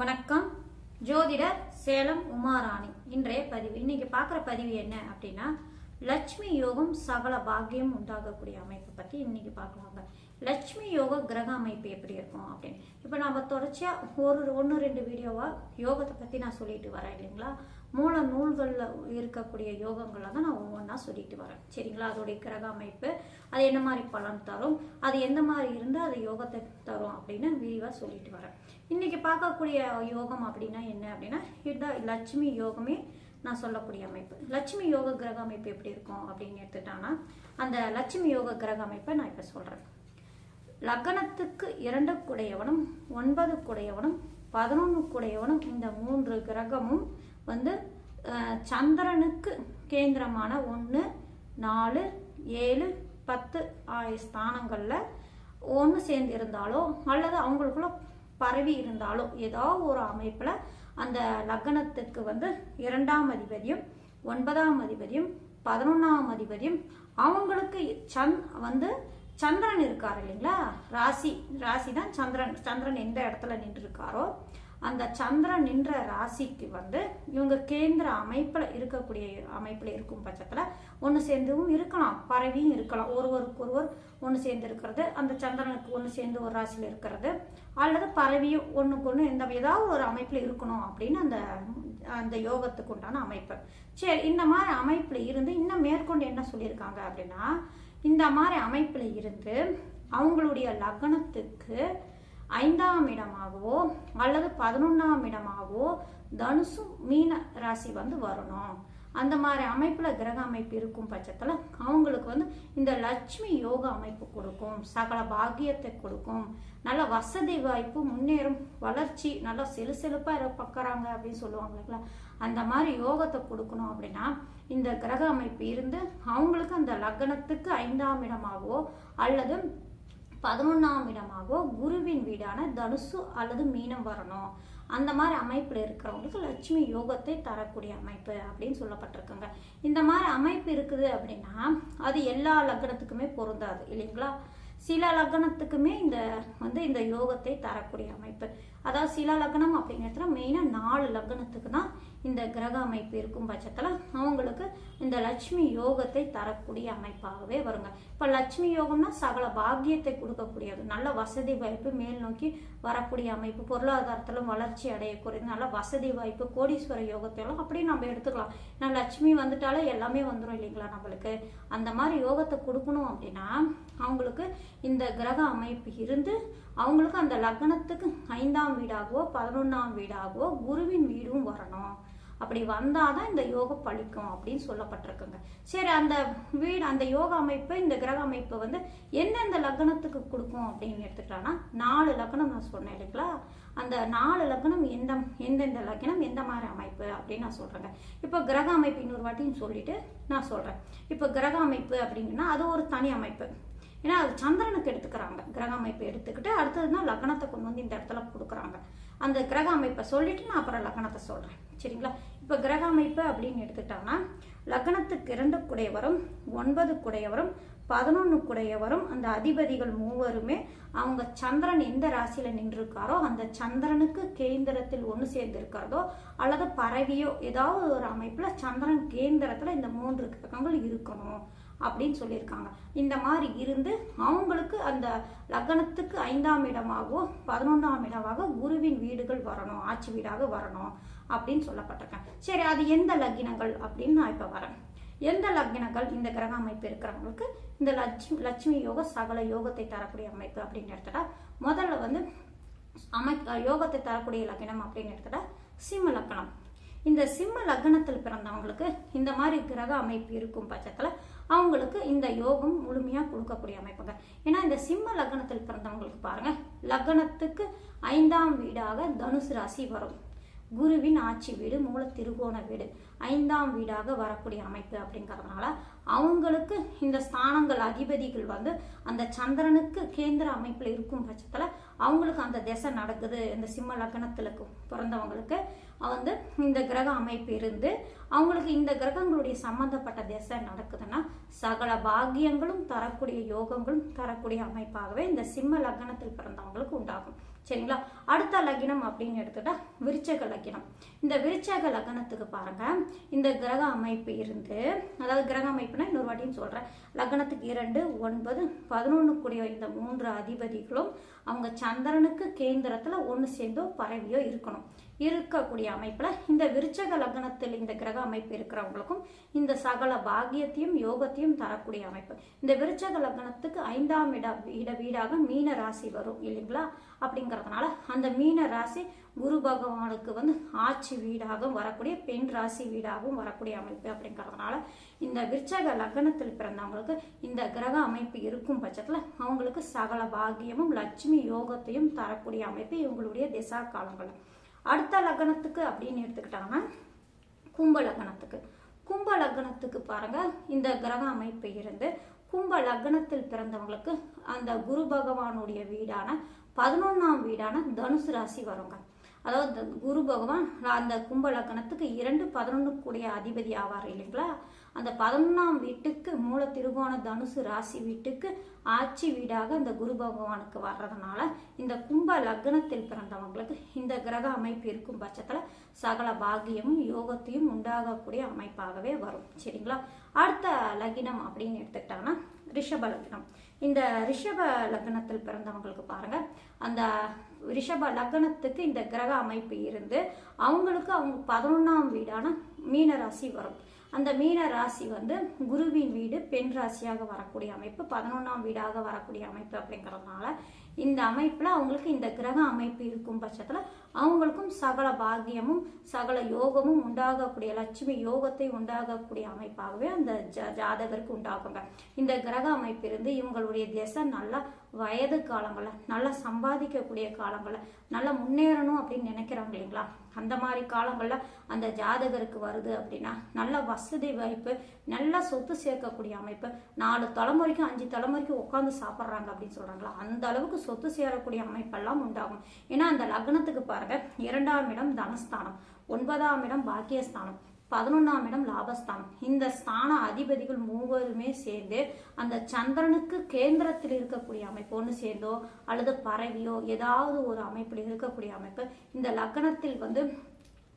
வணக்கம். ஜோதிடர் சேலம் உமாராணி. இன்றைய பதிவு. இன்னைக்கு பார்க்குற பதிவு என்ன அப்படின்னா லட்சுமி யோகம் சகல பாக்கியம் உண்டாகக்கூடிய அமைப்பை பற்றி இன்னைக்கு பார்க்கலாங்க லட்சுமி யோக கிரக அமைப்பு எப்படி இருக்கும் அப்படின்னு. இப்போ நம்ம தொடர்ச்சியாக ஒரு ஒன்று ரெண்டு வீடியோவாக யோகத்தை பற்றி நான் சொல்லிட்டு வரேன் இல்லைங்களா? மூல நூல்களில் இருக்கக்கூடிய யோகங்களை தான் நான் ஒவ்வொன்றா சொல்லிட்டு வரேன். சரிங்களா? அதோடைய கிரக அமைப்பு அது என்ன மாதிரி பலன் தரும் அது எந்த மாதிரி இருந்தால் அது யோகத்தை தரும் அப்படின்னு விரிவாக சொல்லிட்டு வரேன். இன்னைக்கு பார்க்கக்கூடிய யோகம் அப்படின்னா என்ன அப்படின்னா இதுதான் லட்சுமி யோகமே நான் சொல்லக்கூடிய அமைப்பு. லட்சுமி யோக கிரக அமைப்பு எப்படி இருக்கும் அப்படின்னு எடுத்துட்டாங்கன்னா அந்த லட்சுமி யோக கிரக அமைப்பை நான் இப்போ சொல்கிறேன் லக்னத்துக்கு இரண்டு குடையவனும் ஒன்பது குடையவனும் பதினொன்று குடையவனும் இந்த மூன்று கிரகமும் வந்து சந்திரனுக்கு கேந்திரமான ஒன்று நாலு ஏழு பத்து ஆய ஸ்தானங்களில் ஒன்று சேர்ந்து இருந்தாலோ அல்லது அவங்களுக்குள்ள பரவி இருந்தாலோ ஏதோ ஒரு அமைப்பில் அந்த லக்னத்துக்கு வந்து இரண்டாம் அதிபதியும் ஒன்பதாம் அதிபதியும் பதினொன்றாம் அதிபதியும் அவங்களுக்கு சந் வந்து சந்திரன் இருக்கார் இல்லைங்களா? ராசி ராசி தான் சந்திரன். சந்திரன் எந்த இடத்துல நின்று இருக்காரோ அந்த சந்திரன் நின்ற ராசிக்கு வந்து இவங்க கேந்திர அமைப்பில் இருக்கக்கூடிய அமைப்பில் இருக்கும் பட்சத்தில் ஒன்று சேர்ந்தும் இருக்கலாம் பரவியும் இருக்கலாம். ஒருவருக்கு ஒருவர் ஒன்று சேர்ந்து இருக்கிறது அந்த சந்திரனுக்கு ஒன்று சேர்ந்து ஒரு ராசியில் இருக்கிறது. அல்லது பரவியும் ஒன்றுக்கு ஒன்று எந்த ஏதாவது ஒரு அமைப்பில் இருக்கணும் அப்படின்னு அந்த அந்த யோகத்துக்கு உண்டான அமைப்பு. சரி இந்த மாதிரி அமைப்பில் இருந்து இன்னும் மேற்கொண்டு என்ன சொல்லியிருக்காங்க அப்படின்னா இந்த மாதிரி அமைப்பில் இருந்து அவங்களுடைய லக்னத்துக்கு ஐந்தாம் இடமாகவோ அல்லது பதினொன்றாம் இடமாகவோ தனுசு மீன ராசி வந்து வரணும். அந்த மாதிரி அமைப்பில் கிரக அமைப்பு இருக்கும் பட்சத்தில் அவங்களுக்கு வந்து இந்த லட்சுமி யோக அமைப்பு கொடுக்கும். சகல பாக்கியத்தை கொடுக்கும். நல்ல வசதி வாய்ப்பு முன்னேறும் வளர்ச்சி நல்லா செலு செழுப்பாக பார்க்குறாங்க அப்படின்னு சொல்லுவாங்க இல்லைங்களா? அந்த மாதிரி யோகத்தை கொடுக்கணும் அப்படின்னா இந்த கிரக அமைப்பு இருந்து அவங்களுக்கு அந்த லக்னத்துக்கு ஐந்தாம் இடமாகவோ அல்லது பதினொன்றாம் இடமாக குருவின் வீடான தனுசு அல்லது மீனம் வரணும். அந்த மாதிரி அமைப்பில் இருக்கிறவங்களுக்கு லட்சுமி யோகத்தை தரக்கூடிய அமைப்பு அப்படின்னு சொல்லப்பட்டிருக்குங்க. இந்த மாதிரி அமைப்பு இருக்குது அப்படின்னா அது எல்லா லக்னத்துக்குமே பொருந்தாது இல்லைங்களா? சில லக்னத்துக்குமே இந்த வந்து இந்த யோகத்தை தரக்கூடிய அமைப்பு. அதாவது சில லக்னம் அப்படிங்கிறதுல மெயினாக நாலு லக்னத்துக்கு தான் இந்த கிரக அமைப்பு இருக்கும் பட்சத்தில் அவங்களுக்கு இந்த லட்சுமி யோகத்தை தரக்கூடிய அமைப்பாகவே வருங்க. இப்போ லட்சுமி யோகம்னா சகல பாக்கியத்தை கொடுக்கக்கூடியது. நல்ல வசதி வாய்ப்பு மேல் நோக்கி வரக்கூடிய அமைப்பு. பொருளாதாரத்திலும் வளர்ச்சி அடையக்கூடிய நல்ல வசதி வாய்ப்பு கோடீஸ்வர யோகத்தை எல்லாம் அப்படியே நம்ம எடுத்துக்கலாம். ஏன்னா லட்சுமி வந்துட்டாலே எல்லாமே வந்துடும் இல்லைங்களா நம்மளுக்கு? அந்த மாதிரி யோகத்தை கொடுக்கணும் அப்படின்னா அவங்களுக்கு இந்த கிரக அமைப்பு இருந்து அவங்களுக்கு அந்த லக்னத்துக்கு ஐந்தாம் வீடாகவோ பதினொன்றாம் வீடாகவோ குருவின் வீடும் வரணும். அப்படி வந்தால் தான் இந்த யோகம் பழிக்கும் அப்படின்னு சொல்லப்பட்டிருக்குங்க. சரி அந்த வீடு அந்த யோக அமைப்பு இந்த கிரக அமைப்பு வந்து எந்தெந்த லக்னத்துக்கு கொடுக்கும் அப்படின்னு எடுத்துக்கிட்டோன்னா நாலு லக்னம் நான் சொன்னேன் இல்லைங்களா? அந்த நாலு லக்னம் எந்த எந்தெந்த லக்னம் எந்த மாதிரி அமைப்பு அப்படின்னு நான் சொல்கிறேங்க இப்போ கிரக அமைப்பு இன்னொரு வாட்டியும் சொல்லிட்டு நான் சொல்கிறேன் இப்போ கிரக அமைப்பு அப்படிங்கன்னா அது ஒரு தனி அமைப்பு. ஏன்னா அது சந்திரனுக்கு எடுத்துக்கிறாங்க. கிரக அமைப்பு எடுத்துக்கிட்டு அடுத்தது தான் லக்னத்தை கொண்டு வந்து இந்த இடத்துல கொடுக்குறாங்க. அந்த கிரக அமைப்பை சொல்லிட்டு நான் அப்புறம் லக்னத்தை சொல்கிறேன் சரிங்களா? இப்போ கிரக அமைப்பு அப்படின்னு எடுத்துக்கிட்டோம்னா லக்னத்துக்கு இரண்டு குடையவரும் ஒன்பது குடையவரும் பதினொன்று குடையவரும் அந்த அதிபதிகள் மூவருமே அவங்க சந்திரன் எந்த ராசியில் நின்றுருக்காரோ அந்த சந்திரனுக்கு கேந்திரத்தில் ஒன்று சேர்ந்துருக்கிறதோ அல்லது பறவையோ ஏதாவது ஒரு அமைப்பில் சந்திரன் கேந்திரத்தில் இந்த மூன்று கிரகங்கள் இருக்கணும். அப்படின்னு சொல்லியிருக்காங்க. இந்த மாதிரி இருந்து அவங்களுக்கு அந்த லக்னத்துக்கு ஐந்தாம் இடமாகவோ பதினொன்றாம் இடமாக குருவின் வீடுகள் வரணும் ஆட்சி வீடாக வரணும் அப்படின்னு சொல்லப்பட்டிருக்கேன். சரி அது எந்த லக்கினங்கள் அப்படின்னு நான் இப்போ வரேன். எந்த லக்னங்கள்? இந்த கிரக அமைப்பு இருக்கிறவங்களுக்கு இந்த லட்சுமி லட்சுமி யோக சகல யோகத்தை தரக்கூடிய அமைப்பு அப்படின்னு எடுத்துட்டா முதல்ல வந்து அமை யோகத்தை தரக்கூடிய லக்னம் அப்படின்னு எடுத்துட்டா சிம்ம லக்னம். இந்த சிம்ம லக்னத்தில் பிறந்தவங்களுக்கு இந்த மாதிரி கிரக அமைப்பு இருக்கும் பட்சத்தில் அவங்களுக்கு இந்த யோகம் முழுமையாக கொடுக்கக்கூடிய அமைப்புங்க. ஏன்னா இந்த சிம்ம லக்னத்தில் பிறந்தவங்களுக்கு பாருங்க லக்னத்துக்கு ஐந்தாம் வீடாக தனுசு ராசி வரும். குருவின் ஆட்சி வீடு மூல திருகோண வீடு ஐந்தாம் வீடாக வரக்கூடிய அமைப்பு அப்படிங்கிறதுனால அவங்களுக்கு இந்த ஸ்தானங்கள் அதிபதிகள் வந்து அந்த சந்திரனுக்கு கேந்திர அமைப்பில் இருக்கும் பட்சத்தில் அவங்களுக்கு அந்த திசை நடக்குது. இந்த சிம்ம லக்னத்தில் பிறந்தவங்களுக்கு வந்து இந்த கிரக அமைப்பு இருந்து அவங்களுக்கு இந்த கிரகங்களுடைய சம்பந்தப்பட்ட திசை நடக்குதுன்னா சகல பாகியங்களும் தரக்கூடிய யோகங்களும் தரக்கூடிய அமைப்பாகவே இந்த சிம்ம லக்னத்தில் பிறந்தவங்களுக்கு உண்டாகும். சரிங்களா? அடுத்த லக்னம் அப்படின்னு எடுத்துட்டா விருச்சக லக்னம். இந்த விருச்சக லக்னத்துக்கு பாருங்க. இந்த கிரக அமைப்பு இருந்து அதாவது கிரக அமைப்புனா இன்னொரு வாட்டியும் சொல்றேன். லக்னத்துக்கு இரண்டு ஒன்பது பதினொன்று கூடிய இந்த மூன்று அதிபதிகளும் அவங்க சந்திரனுக்கு கேந்திரத்துல ஒன்று சேர்ந்தோ பரவியோ இருக்கணும். இருக்கக்கூடிய அமைப்பில் இந்த விருச்சக லக்னத்தில் இந்த கிரக அமைப்பு இருக்கிறவங்களுக்கும் இந்த சகல பாகியத்தையும் யோகத்தையும் தரக்கூடிய அமைப்பு. இந்த விருச்சக லக்னத்துக்கு ஐந்தாம் இட வீட வீடாக மீன ராசி வரும் இல்லைங்களா? அப்படிங்கிறதுனால அந்த மீன ராசி குரு பகவானுக்கு வந்து ஆட்சி வீடாகவும் வரக்கூடிய பெண் ராசி வீடாகவும் வரக்கூடிய அமைப்பு அப்படிங்கிறதுனால இந்த விருச்சக லக்னத்தில் பிறந்தவங்களுக்கு இந்த கிரக அமைப்பு இருக்கும் பட்சத்தில் அவங்களுக்கு சகல பாகியமும் லட்சுமி யோகத்தையும் தரக்கூடிய அமைப்பு இவங்களுடைய திசா காலங்கள் அடுத்த லக்னத்துக்கு அப்படின்னு எடுத்துக்கிட்டாங்கன்னா கும்ப லக்னத்துக்கு. கும்ப லக்னத்துக்கு பாருங்க இந்த கிரக அமைப்பு இருந்து கும்ப லக்னத்தில் பிறந்தவங்களுக்கு அந்த குரு பகவானுடைய வீடான பதினொன்றாம் வீடான தனுசு ராசி வருங்க. அதாவது குரு பகவான் அந்த கும்ப லக்னத்துக்கு இரண்டு பதினொன்று கூடிய அதிபதி ஆவார் இல்லைங்களா? அந்த பதினொன்றாம் வீட்டுக்கு மூல திருகோண தனுசு ராசி வீட்டுக்கு ஆட்சி வீடாக அந்த குரு பகவானுக்கு வர்றதுனால இந்த கும்ப லக்னத்தில் பிறந்தவங்களுக்கு இந்த கிரக அமைப்பு இருக்கும் பட்சத்தில் சகல பாகியமும் யோகத்தையும் உண்டாகக்கூடிய அமைப்பாகவே வரும். சரிங்களா? அடுத்த லக்னம் அப்படின்னு எடுத்துக்கிட்டாங்கன்னா ரிஷப லக்னம். இந்த ரிஷப லக்னத்தில் பிறந்தவங்களுக்கு பாருங்க. அந்த ரிஷப லக்னத்துக்கு இந்த கிரக அமைப்பு இருந்து அவங்களுக்கு அவங்க பதினொன்றாம் வீடான மீன ராசி வரும். அந்த மீன ராசி வந்து குருவின் வீடு பெண் ராசியாக வரக்கூடிய அமைப்பு பதினொன்றாம் வீடாக வரக்கூடிய அமைப்பு அப்படிங்கறதுனால இந்த அமைப்பில் அவங்களுக்கு இந்த கிரக அமைப்பு இருக்கும் பட்சத்தில் அவங்களுக்கும் சகல பாக்கியமும் சகல யோகமும் உண்டாகக்கூடிய லட்சுமி யோகத்தை உண்டாகக்கூடிய அமைப்பாகவே அந்த ஜ- ஜாதகருக்கு உண்டாகுங்க. இந்த கிரக அமைப்பு இருந்து இவங்களுடைய திசை நல்லா வயது காலங்களில் நல்லா சம்பாதிக்கக்கூடிய காலங்களில் நல்லா முன்னேறணும் அப்படின்னு நினைக்கிறாங்க இல்லைங்களா? அந்த மாதிரி காலங்களில் அந்த ஜாதகருக்கு வருது அப்படின்னா நல்ல வசதி வாய்ப்பு நல்ல சொத்து சேர்க்கக்கூடிய அமைப்பு நாலு தலைமுறைக்கு அஞ்சு தலைமுறைக்கு உட்காந்து சாப்பிட்றாங்க அப்படின்னு சொல்கிறாங்களா அந்த அளவுக்கு சொத்து சேரக்கூடிய அமைப்பெல்லாம் உண்டாகும். ஏன்னா அந்த லக்னத்துக்கு பாருங்கள் இரண்டாம் இடம் தனஸ்தானம் ஒன்பதாம் இடம் பாக்கியஸ்தானம். பதினொன்றாம் இடம் லாபஸ்தானம். இந்த ஸ்தான அதிபதிகள் மூவருமே சேர்ந்து அந்த சந்திரனுக்கு கேந்திரத்தில் இருக்கக்கூடிய அமைப்பு ஒன்று சேர்ந்தோ அல்லது பறவையோ ஏதாவது ஒரு அமைப்பில் இருக்கக்கூடிய அமைப்பு இந்த லக்னத்தில் வந்து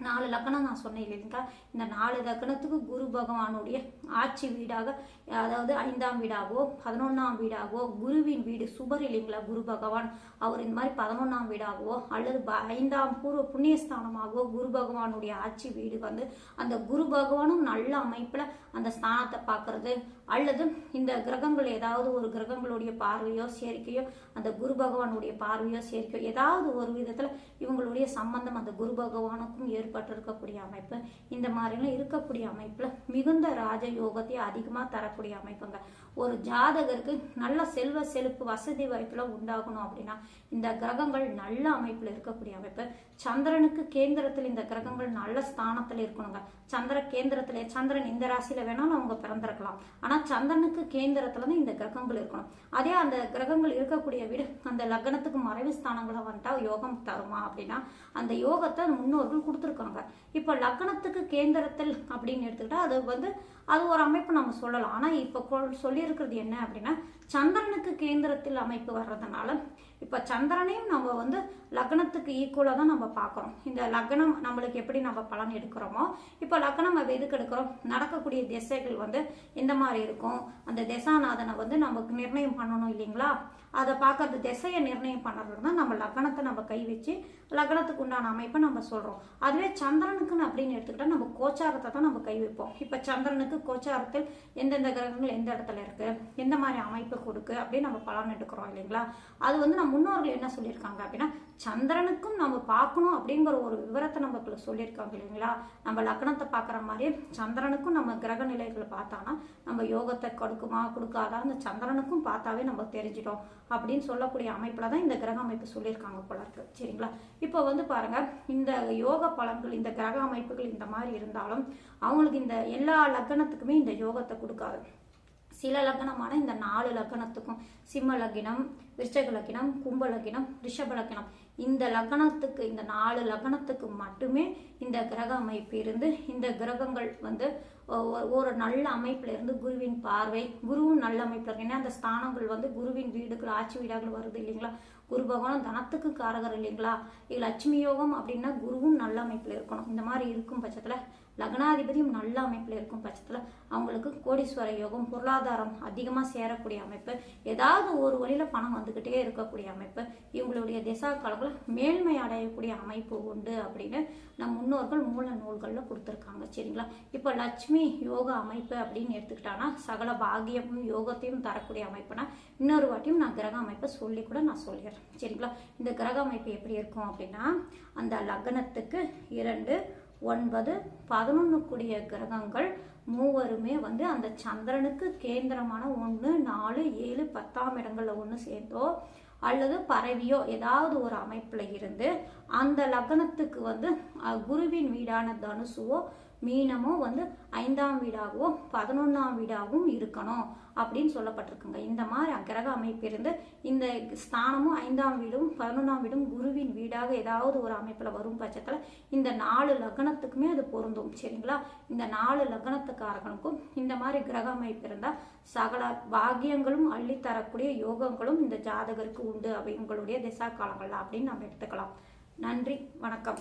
நாலு லக்கணம் நான் சொன்னேன் இல்லைங்களா இந்த நாலு லக்கணத்துக்கு குரு பகவானுடைய ஆட்சி வீடாக அதாவது ஐந்தாம் வீடாகவோ பதினொன்றாம் வீடாகவோ குருவின் வீடு சுபர் இல்லைங்களா? குரு பகவான். அவர் இந்த மாதிரி பதினொன்றாம் வீடாகவோ அல்லது ப- ஐந்தாம் பூர்வ புண்ணியஸ்தானமாகவோ குரு பகவானுடைய ஆட்சி வீடு வந்து அந்த குரு பகவானும் நல்ல அமைப்பில் அந்த ஸ்தானத்தை பார்க்கறது அல்லது இந்த கிரகங்கள் ஏதாவது ஒரு கிரகங்களுடைய பார்வையோ சேர்க்கையோ அந்த குரு பகவானுடைய பார்வையோ சேர்க்கையோ ஏதாவது ஒரு விதத்தில் இவங்களுடைய சம்பந்தம் அந்த குரு பகவானுக்கும் ஏற்பட்டிருக்கக்கூடிய அமைப்பு இந்த மாதிரிலாம் இருக்கக்கூடிய அமைப்புல மிகுந்த ராஜ யோகத்தை அதிகமா தரக்கூடிய அமைப்புங்க. ஒரு ஜாதகருக்கு நல்ல செல்வ செழிப்பு வசதி வாய்ப்புல உண்டாகணும் அப்படின்னா இந்த கிரகங்கள் நல்ல அமைப்பில் இருக்கக்கூடிய அமைப்பு. சந்திரனுக்கு கேந்திரத்தில் இந்த கிரகங்கள் நல்ல ஸ்தானத்தில் இருக்கணுங்க. சந்திர கேந்திரத்துல சந்திரன் இந்த ராசியில வேணாலும் அவங்க பிறந்திருக்கலாம். ஆனா சந்திரனுக்கு கேந்திரத்துல தான் இந்த கிரகங்கள் இருக்கணும். அதே அந்த கிரகங்கள் இருக்கக்கூடிய வீடு அந்த லக்னத்துக்கு மறைவு ஸ்தானங்களை வந்துட்டா யோகம் தருமா அப்படின்னா அந்த யோகத்தை முன்னோர்கள் கொடுத்துருக்காங்க. இப்போ லக்னத்துக்கு கேந்திரத்தில் அப்படின்னு எடுத்துக்கிட்டா அது வந்து அது ஒரு அமைப்பு நம்ம சொல்லலாம். ஆனால் இப்போ சொல்லியிருக்கிறது என்ன அப்படின்னா சந்திரனுக்கு கேந்திரத்தில் அமைப்பு வர்றதுனால இப்போ சந்திரனையும் நம்ம வந்து லக்னத்துக்கு ஈக்குவலாக தான் நம்ம பார்க்குறோம். இந்த லக்னம் நம்மளுக்கு எப்படி நம்ம பலன் எடுக்கிறோமோ இப்போ லக்னம் நம்ம எதுக்கு எடுக்கிறோம்? நடக்கக்கூடிய திசைகள் வந்து எந்த மாதிரி இருக்கும். அந்த திசாநாதனை வந்து நமக்கு நிர்ணயம் பண்ணணும் இல்லைங்களா? அதை பார்க்கறது திசையை நிர்ணயம் பண்ணுறது தான் நம்ம லக்னத்தை நம்ம கை வச்சு லக்னத்துக்கு உண்டான அமைப்பை நம்ம சொல்கிறோம் அதுவே சந்திரனுக்குன்னு அப்படின்னு எடுத்துக்கிட்டால் நம்ம கோச்சாரத்தை தான் நம்ம கை வைப்போம். இப்போ சந்திரனுக்கு கோச்சாரத்தில் எந்தெந்த கிரகங்கள் எந்த இடத்துல இருக்குது எந்த மாதிரி அமைப்பு கொடுக்கு? அப்படின்னு நம்ம பலன் எடுக்கிறோம் இல்லைங்களா? அது வந்து நம்ம முன்னோர்கள் என்ன சொல்லியிருக்காங்க அப்படின்னா சந்திரனுக்கும் நம்ம பார்க்கணும் அப்படிங்கிற ஒரு விவரத்தை நமக்கு சொல்லியிருக்காங்க இல்லைங்களா? நம்ம லக்னத்தை பார்க்குற மாதிரியே சந்திரனுக்கும் நம்ம கிரக நிலைகளை பார்த்தோன்னா நம்ம யோகத்தை கொடுக்குமா கொடுக்காதா அந்த சந்திரனுக்கும் பார்த்தாவே நம்ம தெரிஞ்சிடும் அப்படின்னு சொல்லக்கூடிய அமைப்பில் தான் இந்த கிரக அமைப்பு சொல்லியிருக்காங்க போல இருக்கு. சரிங்களா? இப்போ வந்து பாருங்க இந்த யோக பலன்கள் இந்த கிரக அமைப்புகள் இந்த மாதிரி இருந்தாலும் அவங்களுக்கு இந்த எல்லா லக்னத்துக்குமே இந்த யோகத்தை கொடுக்காது. சில லக்னமான இந்த நாலு லக்னத்துக்கும் சிம்ம லக்னம் விருச்சக லக்னம் கும்ப லக்னம் ரிஷப லக்னம் இந்த லக்னத்துக்கு இந்த நாலு லக்னத்துக்கு மட்டுமே இந்த கிரக அமைப்பு இருந்து இந்த கிரகங்கள் வந்து ஒரு நல்ல அமைப்புல இருந்து குருவின் பார்வை குருவும் நல்ல அமைப்புல இருக்கு. ஏன்னா அந்த ஸ்தானங்கள் வந்து குருவின் வீடுகள் ஆட்சி வீடாக வருது இல்லைங்களா? குரு பகவான் தனத்துக்கு காரகர் இல்லைங்களா? இது லட்சுமி யோகம் அப்படின்னா குருவும் நல்ல அமைப்புல இருக்கணும். இந்த மாதிரி இருக்கும் பட்சத்துல லக்னாதிபதியும் நல்ல அமைப்பில் இருக்கும் பட்சத்தில் அவங்களுக்கு கோடீஸ்வர யோகம் பொருளாதாரம் அதிகமாக சேரக்கூடிய அமைப்பு ஏதாவது ஒரு வழியில் பணம் வந்துக்கிட்டே இருக்கக்கூடிய அமைப்பு இவங்களுடைய திசா காலங்களில் மேன்மை அடையக்கூடிய அமைப்பு உண்டு அப்படின்னு நம் முன்னோர்கள் மூல நூல்களில் கொடுத்துருக்காங்க. சரிங்களா? இப்போ லட்சுமி யோக அமைப்பு அப்படின்னு எடுத்துக்கிட்டான்னா சகல பாகியமும் யோகத்தையும் தரக்கூடிய அமைப்புனா இன்னொரு வாட்டியும் நான் கிரக அமைப்பை சொல்லி கூட நான் சொல்லிடுறேன். சரிங்களா? இந்த கிரக அமைப்பு எப்படி இருக்கும் அப்படின்னா அந்த லக்னத்துக்கு இரண்டு ஒன்பது பதினொன்று கூடிய கிரகங்கள் மூவருமே வந்து அந்த சந்திரனுக்கு கேந்திரமான ஒன்று நாலு ஏழு பத்தாம் இடங்களில் ஒன்று சேர்ந்தோ அல்லது பறவையோ ஏதாவது ஒரு அமைப்பில் இருந்து அந்த லக்னத்துக்கு வந்து குருவின் வீடான தனுசுவோ மீனமோ வந்து ஐந்தாம் வீடாகவோ பதினொன்றாம் வீடாகவும் இருக்கணும். அப்படின்னு சொல்லப்பட்டிருக்குங்க. இந்த மாதிரி கிரக அமைப்பு இருந்து இந்த ஸ்தானமும் ஐந்தாம் வீடும் பதினொன்றாம் வீடும் குருவின் வீடாக ஏதாவது ஒரு அமைப்பில் வரும் பட்சத்தில் இந்த நாலு லக்னத்துக்குமே அது பொருந்தும். சரிங்களா? இந்த நாலு லக்னத்துக்காரர்களுக்கும் இந்த மாதிரி கிரக அமைப்பு இருந்தால் சகல பாக்கியங்களும் அள்ளித்தரக்கூடிய யோகங்களும் இந்த ஜாதகருக்கு உண்டு. அவங்களுடைய திசா காலங்கள்ல அப்படின்னு நம்ம எடுத்துக்கலாம். நன்றி வணக்கம்.